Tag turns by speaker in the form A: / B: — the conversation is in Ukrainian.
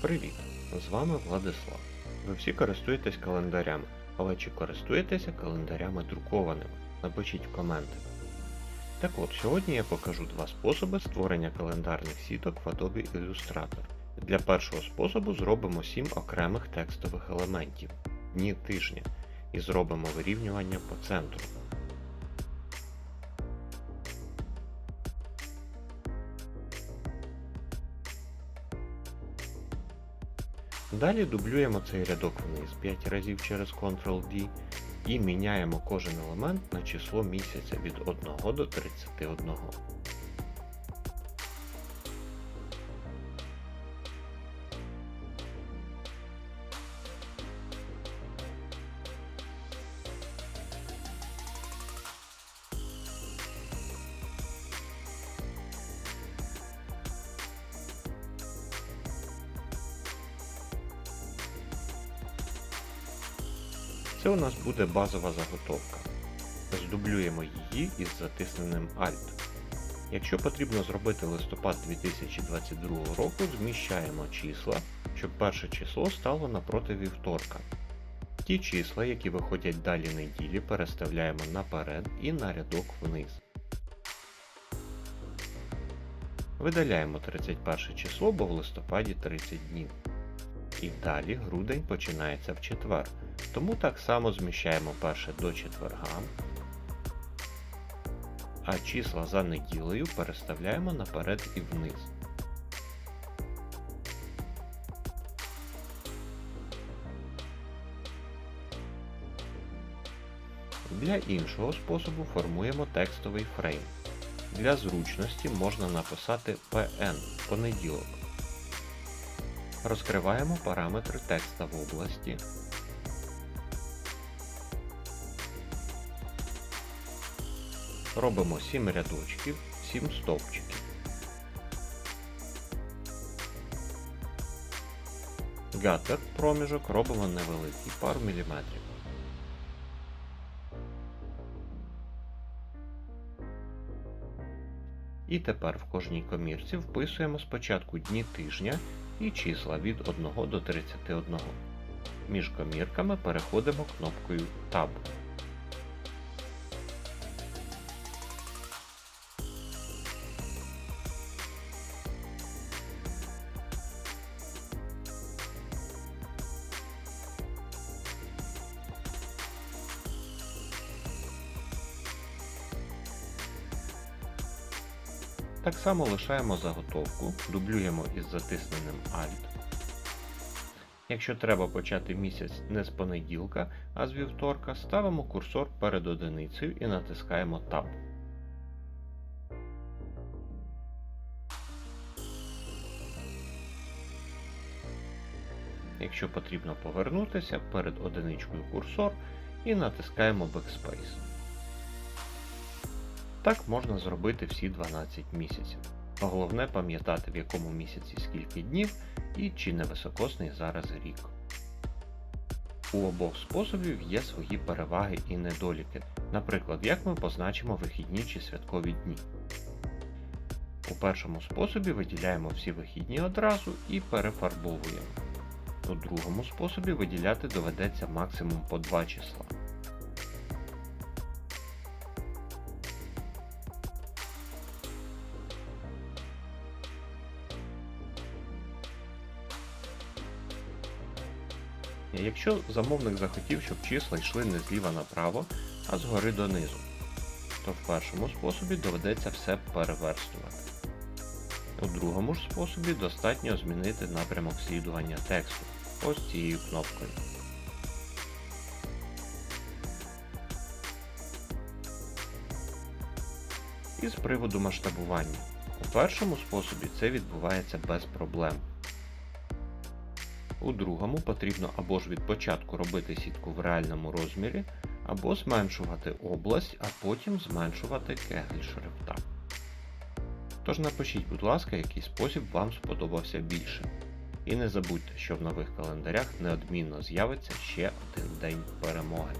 A: Привіт! З вами Владислав. Ви всі користуєтесь календарями, але чи користуєтеся календарями друкованими? Напишіть в коменти. Так от, сьогодні я покажу два способи створення календарних сіток в Adobe Illustrator. Для першого способу зробимо 7 окремих текстових елементів дні тижня і зробимо вирівнювання по центру. Далі дублюємо цей рядок вниз 5 разів через Ctrl-D і міняємо кожен елемент на число місяця від 1 до 31. Це у нас буде базова заготовка. Здублюємо її із затисненим Alt. Якщо потрібно зробити листопад 2022 року, зміщаємо числа, щоб перше число стало напроти вівторка. Ті числа, які виходять далі неділі, переставляємо наперед і на рядок вниз. Видаляємо 31 число, бо в листопаді 30 днів. І далі грудень починається в четвер. Тому так само зміщаємо перше до четверга, а числа за неділею переставляємо наперед і вниз. Для іншого способу формуємо текстовий фрейм. Для зручності можна написати PN понеділок. Розкриваємо параметри текста в області. Робимо 7 рядочків, 7 стовпчиків. Гатер проміжок робимо невеликий, пару міліметрів. І тепер в кожній комірці вписуємо спочатку дні тижня і числа від 1 до 31. Між комірками переходимо кнопкою Tab. Так само лишаємо заготовку, дублюємо із затисненим Alt. Якщо треба почати місяць не з понеділка, а з вівторка, ставимо курсор перед одиницею і натискаємо Tab. Якщо потрібно повернутися, перед одиничкою курсор і натискаємо Backspace. Так можна зробити всі 12 місяців. Головне пам'ятати в якому місяці скільки днів і чи не високосний зараз рік. У обох способів є свої переваги і недоліки, наприклад, як ми позначимо вихідні чи святкові дні. У першому способі виділяємо всі вихідні одразу і перефарбовуємо. У другому способі виділяти доведеться максимум по 2 числа. Якщо замовник захотів, щоб числа йшли не зліва направо, а згори донизу, то в першому способі доведеться все переверстувати. У другому ж способі достатньо змінити напрямок слідування тексту ось цією кнопкою. І з приводу масштабування. У першому способі це відбувається без проблем. У другому потрібно або ж від початку робити сітку в реальному розмірі, або зменшувати область, а потім зменшувати кегель шрифта. Тож напишіть, будь ласка, який спосіб вам сподобався більше. І не забудьте, що в нових календарях неодмінно з'явиться ще один день перемоги.